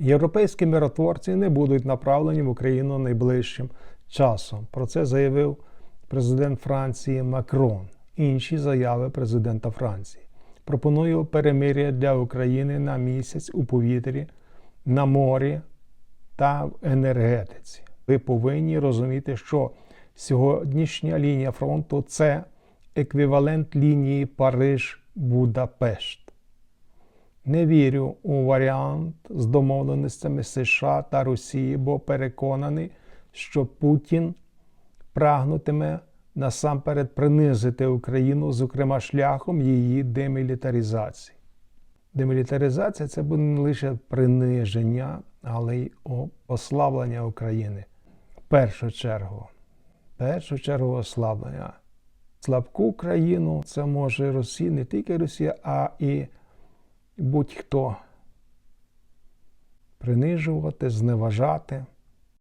Європейські миротворці не будуть направлені в Україну найближчим часом. Про це заявив президент Франції Макрон. Інші заяви президента Франції. Пропоную перемир'я для України на місяць у повітрі, на морі та в енергетиці. Ви повинні розуміти, що сьогоднішня лінія фронту це еквівалент лінії Париж-Будапешт. Не вірю у варіант з домовленостями США та Росії, бо переконаний, що Путін прагнутиме насамперед принизити Україну, зокрема шляхом її демілітаризації. Демілітаризація це буде не лише приниження, але й ослаблення України. В першу чергу, в першу чергу ослаблення. Слабку країну це може Росія, не тільки Росія, а і будь-хто принижувати, зневажати.